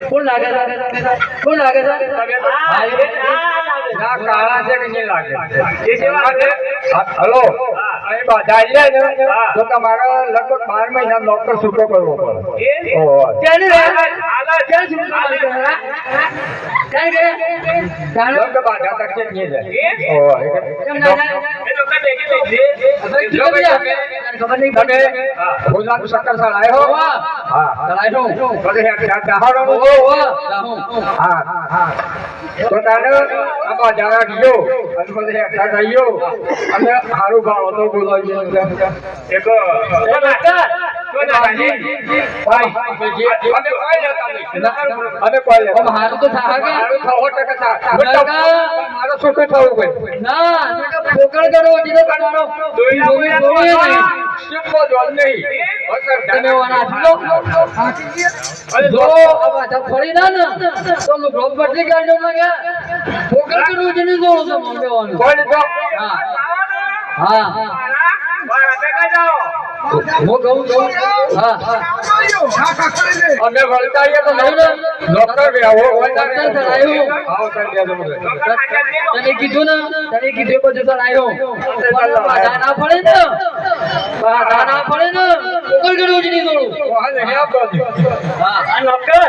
કોણ લાગે છે? કોણ લાગે છે? ના કાળા છે કે નહીં લાગે હલો. અહીં બધા આવ્યા ને? તો તમારે લગભગ બાર મહિના નોકર છૂટો કરવો પડે. બાધા નહીં જાય. ના ખબર નહીં તમે ગુજરાત ભોજનાથ શક્કર આવ્યો હા. નું. હા. હા હા. તો તારે આ બાજારા ગયો અને પછી હેઠ હેઠ અને સારું ભાવ હતો બોલાવી એક તો કે? મારું છોકરો થવું પડે ના ફોકળ કરો જીરો કાઢવાનો દોઈ દોઈ દોઈ નહીં તમે વાના જો બધા ફરી ના ને તો બદલી જ વાનું. કોઈ લીધો હા હા જાઓ. હું કહું છું હા. અમે વળતા આવીએ તો નહીં ને? Doctor doctor. તને કીધું ને? તને કીધું બધું તો આવ્યો ના પડે ને? ના પડે ને? કરવું જ નહીં નોકર?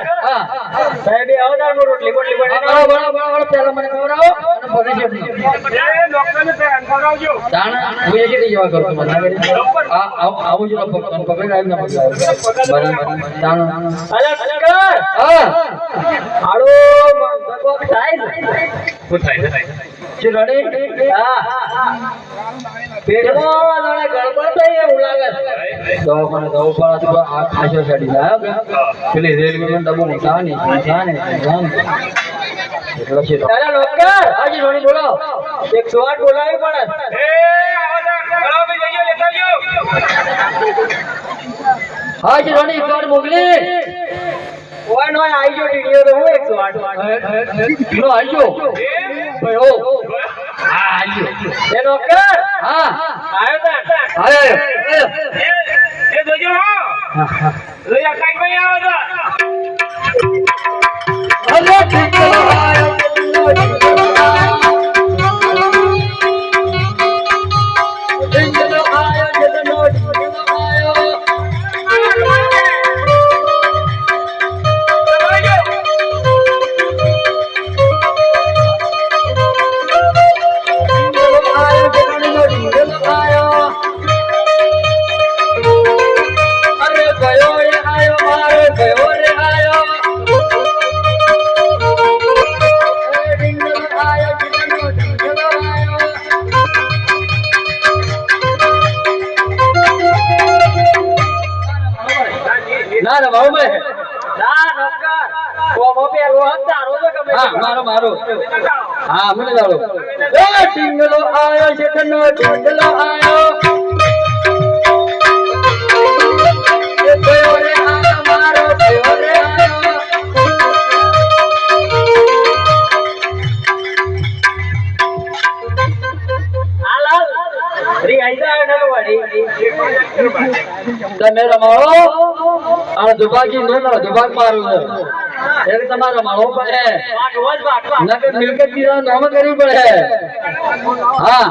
રોટલી બોટલી મને ખવડાવો અને જમજો. નોકરને ફેન હું એ કેટલી જેવા કરું મને આવું જ પકડ આવી ના પકડાય બરાબર. અરે નોકર! હા. થાય થાય છે? શું રડે હા. પેટમાં જાણે ગડબડ થઈ એવું લાગે છે. દવાખાને જવું પડે તો આ ખાસો ચડી જાય પેલી રેલવે નો ડબ્બો મોટા ને જાણે જાણે એટલે છે અરે નોકર! હાજી રોણી બોલો એક સો પડે. એ, આવો તાર. જઈએ, લેતા આવજો. હાજી રોણી કાર્ડ મોકલી ઓય નોય આઈ ગયો ટીડીઓ તો હું એક સો આઠ. નો આવજો એ, ભાઈ હો. એ નોકર! હા. આયો તાર. અરે એ, એ જોજો લઈ આ કાંઈક ભાઈ આવો ના ના બાબુ ભાઈ ના, નોકર. કોમો હોત તારો તો ગમે હા મારો મારો. હા મને લાવો. એ ટીંગલો આયો છે તનો ટીંગલો આયો તમે રમાડો આ દુભાગી નો ના દુભાગ મારું એટલે તમારે રમાડવો પડે. નકર મિલકતની નામ કરવી પડે હા